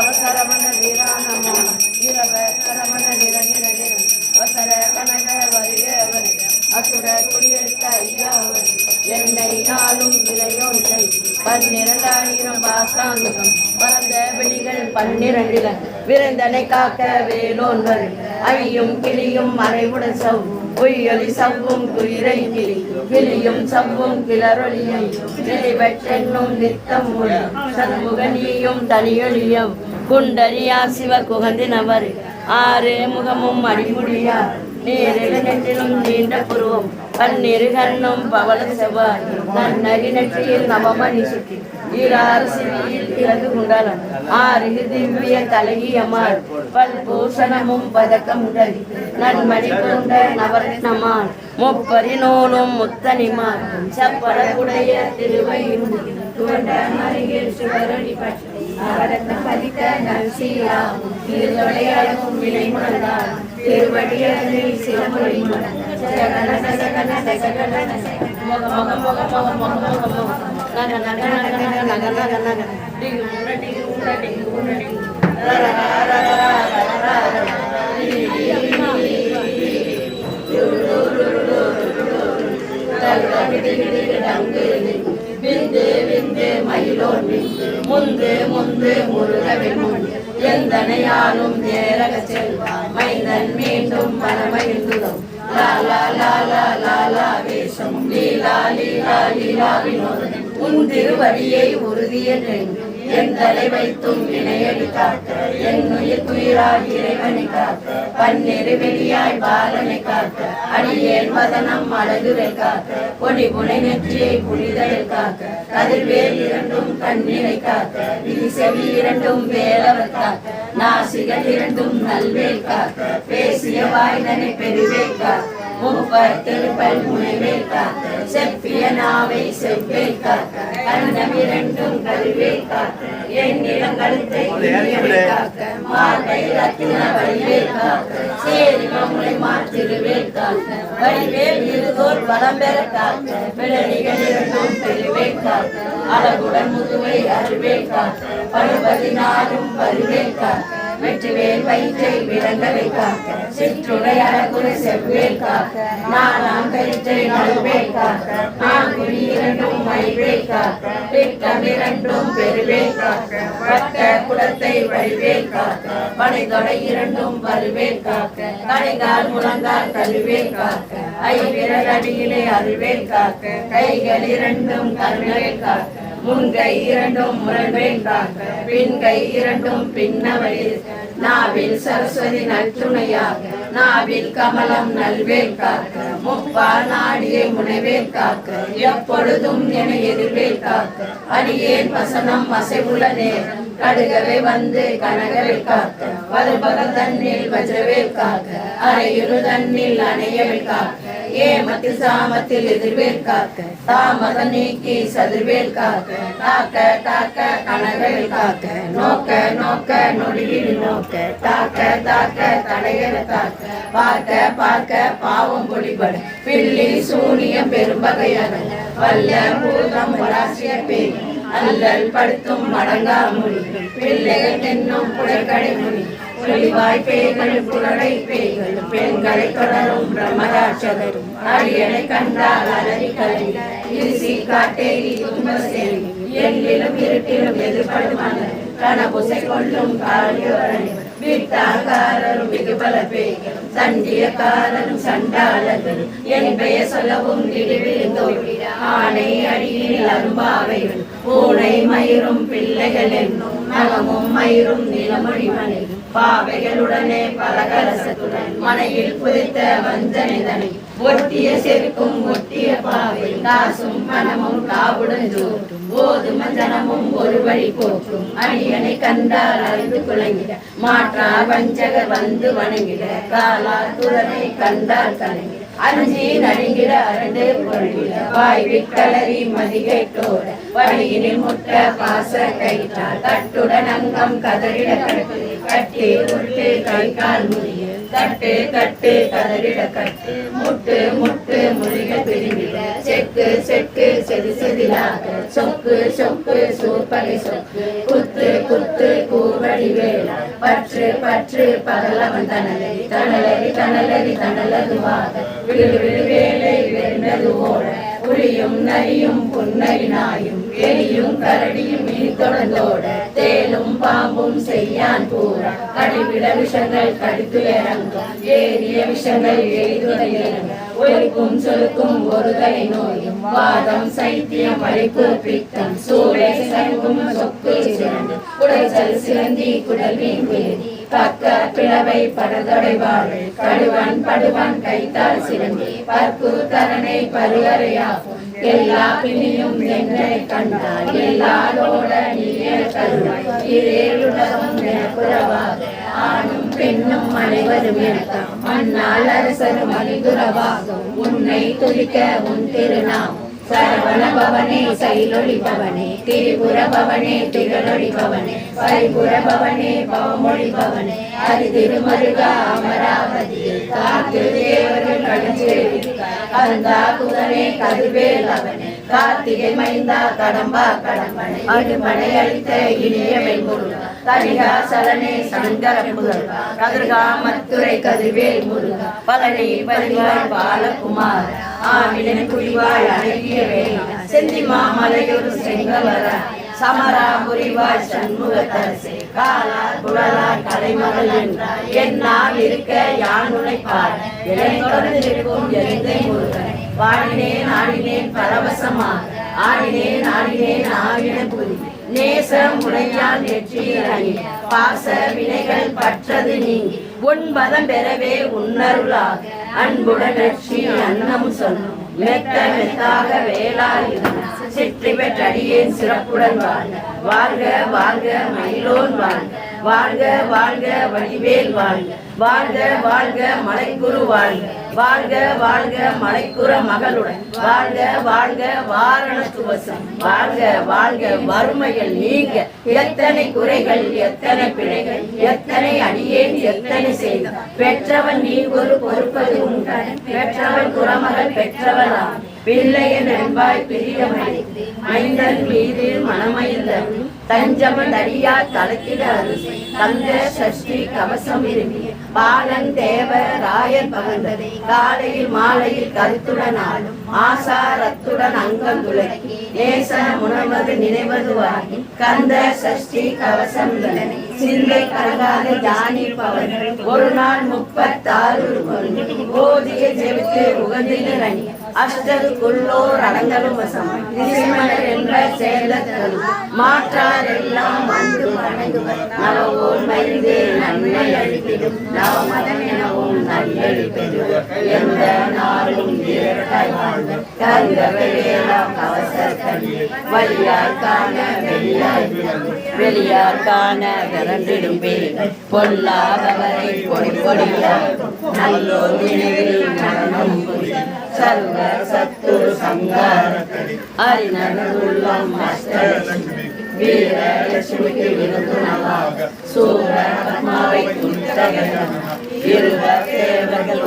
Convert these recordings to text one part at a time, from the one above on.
அவசரமண சரவண வீரா நமோ வீரவ சரவண நிர நிர நிர அவசர கனக வருக அசுர குடியெடுத்த ஐயா என்னை நாளும் விலையோன்றை பன்னிரண்டாயிரம் பாசாங்கம் பறந்த விழிகள் பன்னிரண்டில விருந்தனை காக்க வேலோன்கள் அழியும் கிளியும் மறைவுடன் சவ் பொய்யொலி சவ்வும் குயிரை கிளியும் சவ்வும் கிளரொலியும் வெளிவற்றென்னும் நித்தம் சண்முகனியும் தனியொலியும் குண்டரியா சிவ குகந்தினவர். ஆறு முகமும் அடிமுடியா. நீரில் நெற்றிலும் நீண்ட புருவம். பன்னிரு கண்ணும் பவள செவ்வாய். நன்னறி நெற்றியில் நவமணி சுற்றி ஈராறு சிவியில் இறகு ஆறு திவ்ய தலகியமாள் பல்பூஷணமும் பதக்கம் உடலி நன்மணி கொண்ட நவரத்னமாள் முப்பரி நூலும் முத்தனிமாள் செப்படக்குடைய திருவையும் பதித்த விலை சிலமொழி விந்து விந்து மயிலோன் முந்து முந்து முருகவின் எந்தனையாலும் நேரக செல்வா மைந்தன் மீண்டும் மனமகிழ்ந்துதம் லா லா லா லா லா லா வேஷம். லீலா லீலா லீலா வினோதனம் உன் திருவடியை உறுதியென்றேன் என் தலை வைத்தும் இணையடி காக்க. என் உயிர் துயிராய் இறைவனை காக்க. பன்னிரு வெளியாய் பாலனை காக்க. அடியேன் வதனம் அழகுரை காக்க. கொடி புனை நெற்றியை புனிதல் காக்க. கதிர்வேல் இரண்டும் கண்ணினை காக்க. விதி செவி இரண்டும் வேலவர் காக்க. நாசிகள் இரண்டும் நல்வேல் காக்க. பேசிய வாய்தனை பெருவே காக்க. முப்பர் திருப்பல் முனைவேல் காக்க செப்பிய நாவை செவ்வேல் காக்க கண்ணம் இரண்டும் கருவேல் காக்க என் இளங்கழுத்தை காக்க மார்பை ரத்தின வடிவேல் காக்க சேரி மமுளை மாற்றிருவேல் காக்க வடிவேல் இருதோர் வளம் பெற காக்க பிழனிகள் இரண்டும் பெருவேல் காக்க அழகுடன் முதுவை அருவேல் காக்க பழுபதினாலும் வருவேல் காக்க வெற்றிவேல் வயிற்றை விளங்கவை காக்க சிற்றுடை அழகுரை செவ்வேல் காக்க நாலாம் கயிற்றை நல்வேல் காக்க ஆங்குடி இரண்டும் மைவேல் காக்க பிட்டம் இரண்டும் பெருவேல் காக்க வட்ட குலத்தை வழிவேல் காக்க படைதொடை இரண்டும் வருவேல் காக்க கடைகால் முழங்கால் கருவேல் காக்க ஐவிரல் அடியிலே அருவேல் காக்க கைகள் இரண்டும் கருவேல் காக்க முன்கை இரண்டும் முரண்வேல் காக்க பின்கை இரண்டும் பின்னவழில் நாவில் சரஸ்வதி நற்துணையாக நாவில் கமலம் நல்வேல் காக்க முப்பா நாடியை முனைவேல் காக்க எப்பொழுதும் என எதிர்வேல் காக்க. அடியேன் வசனம் வசைவுள்ள நேரம் கடுகவே வந்து கனகவே காக்க. வருபக தன்னில் வஜ்ரவேல் காக்க அரையுறு தன்னில் அணையவே காக்க. ஏமத்தில் சாமத்தில் எதிர்வேல் காக்க தாமத நீக்கி சதிர்வேல் காக்க தாக்க தாக்க கனகவேல் காக்க நோக்க நோக்க நொடியில் நோக்க தாக்க தாக்க தடைகளை தாக்க பார்க்க பார்க்க பாவம் பொடிபட பில்லி சூனியம் பெரும்பகையான வல்ல பூதம் வராசிய பேய் அல்லல் படுத்தும் மடங்கா முடி பிள்ளைகள் என்னும் புழற்கடை முடி ஒளிவாய் பேய்கள் புலடை பேய்கள் பெண்களை தொடரும் பிரம்மராட்சதரும் அரியணை கண்டால் அலறி கலறி இருசி காட்டேரி துன்பசேரி எண்ணிலும் இருட்டிலும் எதிர்படுமான கனபுசை கொள்ளும் காளியோரணி வீட்டாக்காரரும் வெகுபல பேய்களும் சண்டியக்காரரும் சண்டாளர்களும் என் பெயர் சொல்லவும் இடிவிழுந்தோடி ஆணை அடியில் அரும்பாவைகள் பூனை மயிரும் பிள்ளைகள் என்னும் நலமும் மயிரும் நிலமொழி பாவைகளுடனே பலகரசத்துடன் மனையில் புதைத்த வஞ்சனிதனை. ஒட்டிய செருக்கும் ஒட்டிய பாவை காசும் மனமும் காவுடன் ஜோட்டும் போதும் ஜனமும் ஒரு வழி போக்கும் அடியனை கண்டால் அறிந்து குழங்கிட மாற்றா வஞ்சகர் வந்து வணங்கிட. காலா துறனை கண்டால் கலங்கிட அஞ்சி நடுங்கிட அரண்டு பொருளிட வாய் விட்டலறி மதிகேட்டோட. வழியினில் முட்ட பாச கைட்டால் தட்டுடன் அங்கம் கதறிட கட்டு. கட்டி உருட்டு கை கால் முடிய தட்டு தட்டு கதறிட கட்டு. முட்டு முட்டு முறிக பிரிவிட செக்கு செக்கு செதி செதிலாக. சொக்கு சொக்கு சூப்பரை சொக்கு. பற்று பற்று பகலவன் தனலரி தனலரி தனலரி தனலதுவாக. விழு விடு வேலை வெண்டது ஓட புலியும் நரியும் புன்னையினாயும் எரியும் கரடியும் இனித்தொடர்ந்தோட தேலும் பாம்பும் செய்யான் பூரா. கடிவிட விஷங்கள் கடித்து இறங்கும் ஏறிய விஷங்கள் எய்துட இறங்கும் சொலுக்கும் ஒரு தலை நோயும் வாதம் சைத்தியம் வலிப்பு பித்தம் சூளை சங்கும் சொக்கு சிறந்து குடைச்சல் சிறந்தி குடல் மீன் குருதி பக்க பிளவை படதொடை வாழை கடுவன் படுவன் கைத்தால் சிறந்தி பற்கு தரணை பருகரையாகும் எல்லா பிணியும் என்னை கண்டால் எல்லாரோட நீயே கருவாய் இரேழுலகம் எனக்குறவாக ஆணும் பெண்ணும் அனைவரும் எனக்காம். அந்நாள் அரசரும் அணிதுறவாகும் உன்னை துதிக்க உன் திருநாம் சரவண பவனே சைலொளி பவனே திரிபுர பவனே திகழொளி பரிபுர பவனே பவமொழி பவனே திருமருகா அமராவதியில் காத்து தேவர்கள் கடுஞ்சேரிக்காய் அந்தா குதனே கதிர்வேல் அவனே கார்த்திகை மைந்தா கடம்பா கடம்பனை இடுமனை அளித்த இனிய மெய்முருகா தனிகா சங்கர முருகா கதிர்கா மத்துரை கதிர்வேல் முருகா பழனி பரிவாய் பாலகுமாரா ஆவிடன் குடிவாய் அழகிய வேலை செந்தி மாமலையொரு செங்கவர சமரா புரிவாய் சண்முகத்தரசே. காலார் குழலார் கலைமகள் என்றார் என்னால் இருக்க யான் உழைப்பார்? என்னை தொடர்ந்திருக்கும் எந்தை முருகன். வாடினேன் ஆடினேன் பரவசமாக ஆடினேன் ஆடினேன் ஆவின புதி நேசம் உடையால் நெற்றியில் பாச வினைகள் பற்றது நீங்கி உன் பதம் பெறவே உன்னருளாக அன்புடன் நெற்றி அன்னம் சொன்னோம். மெத்த மெத்தாக வேளாயுதம் சிற்றி பெற்றடியேன் சிறப்புடன் வாழ்க. வாழ்க வாழ்க மயிலோன் வாழ்க. வாழ்க வாழ்க வடிவேல் வாழ்க. வாழ்க வாழ்க மலைக்குரு வாழ்க. வாழ்க வாழ்க மலைக்குற மகளுடன். வாழ்க வாழ்க வாரண துவசம் வாழ்க வாழ்க வறுமைகள் நீங்க. எத்தனை குறைகள் எத்தனை பிழை. எத்தனை அடியேன் எத்தனை செய்த? பெற்றவன் நீ ஒரு பொறுப்பது உண்டன். பெற்றவன் குறமகள் பெற்றவளாம். பிள்ளையன் என்பாய் பிரியமணி மைந்தன் மீது மனமைந்த தஞ்சமன் அடியா தலத்திட அரிசி. தந்த சஷ்டி கவசம் விரும்பி. பாலன் தேவ ராயர் பகந்ததை காலையில் மாலையில் கருத்துடன் ஆளும் ஆசாரத்துடன் அங்கம் துளக்கி. நேச உணர்வது நினைவதுவாகி. கந்த சஷ்டி கவசம் சிந்தை கலகாத தியானிப்பவர்கள் ஒரு நாள் முப்பத்தாறு போதிய ஜெபித்து உகந்தினர் அணி அஷ்டருக்குள்ளோர் அடங்கலும் வசம். திசைமலர் என்ற செயலத்தரும் மாற்றார் எல்லாம் வந்து வணங்குவர் நவவோர் மைந்து நன்மை அளித்திடும். நவமதம் எனவும் நல்லடி எந்த நாளும் கந்த வாழ்வர் கருங்கவேலாம் கவசர் வழியார் காண வெளியாய் வெளியார் காண விரண்டிடும் பொல்லாதவரை பொடி பொடியாக்கும் நல்லோர் நினைவில் சர்வ சத்து அறிநடுள்ளம் அஷ்டலட்சுமி வீரலட்சுமிக்கு விருதுணவாக சூர பத்மாவை துணித்தகனமாக இருவ தேவர்கள்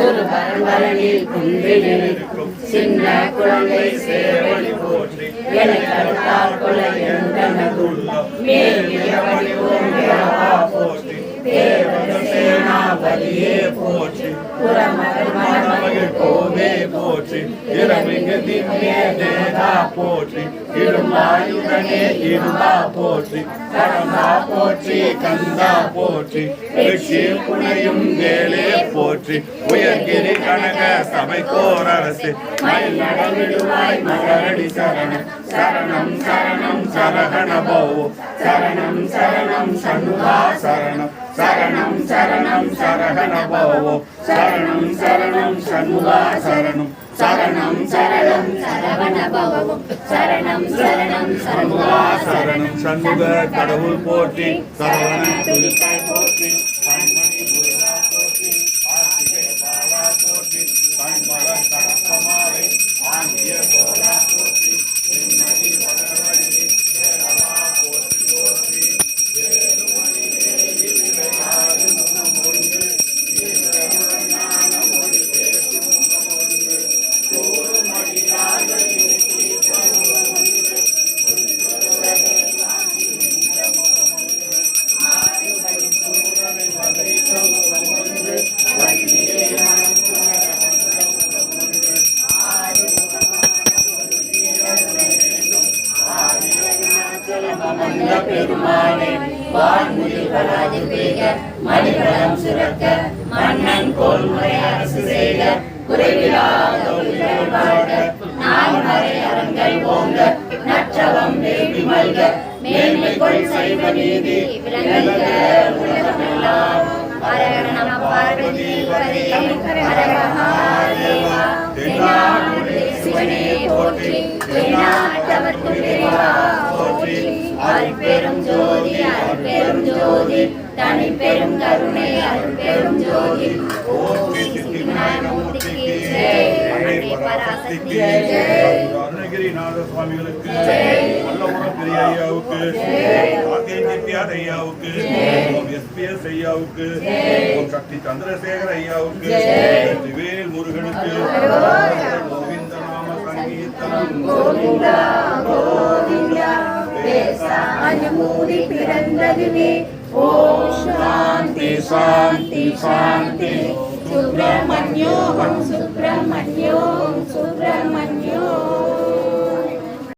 ஒரு பரம்பரனில் சின்ன குழந்தை சேவடி போற்றி என கருத்தார் கொலை என்றனதுள்ளம் மேலிய வடிவோம் போற்றி தேவத சேனாபலியே போற்றி. புறமகள் மணமகள் கோவே போற்றி. இரமிகு திவ்ய தேதா போற்றி. இருமாயுடனே இருந்தா போற்றி. கடம்பா போற்றி கந்தா போற்றி. வெற்றி புனையும் வேலே போற்றி. உயர்கிரி கனக சபை கோரரசு மயில் நடவிடுவாய் மகரடி சரணம். சரணம் சரணம் சரகண பவோ சரணம் சரணம் சண்முகா சரணம். சரணம் சரணம் சரகணபவோ சரணம் சரணம் சண்முகா சரணம். சரணம் சரணம் சரவணபவோ சரணம் சரணம் சண்முகா சரணம். சண்முக கடவுள் போற்றி சரவண துதிக்காய் போற்றி. மணிவளம் சுரக்க மன்னன் கோல்முறை அரசு செய்க குறைவிலாத உயிர்கள் வாழ்க நான் மறை அறங்கள் ஓங்க நற்றவம் வேண்டி மல்க மேன்மை கொள் சைவ நீதி விளங்குக உலகமெல்லாம். பார்வதி போற்றி போற்றி ஜோதி அருட்பெரும் ஜோதி. தனி பெரும் கருணை அருட்பெரும் ஜோதி. ஓம் ஸ்ரீ விநாயகமூர்த்திக்கு ஜெய் அன்னை ஜெய் அருணகிரிநாத சுவாமிகளுக்கு வல்லபுரம் பெரிய ஐயாவுக்கு ஆர்கேஜி ஐயாவுக்கு எஸ்பிஎஸ் ஐயாவுக்கு சக்தி சந்திரசேகர் ஐயாவுக்கு முருகனுக்கு கோவிந்த நாம சங்கீர்த்தனம் கோவிந்தா கோவிந்தா பிறந்ததுவே ఓం శాంతి శాంతి శాంతి. సుబ్రహ్మణ్యోహం సుబ్రహ్మణ్యోహం సుబ్రహ్మణ్యోహం.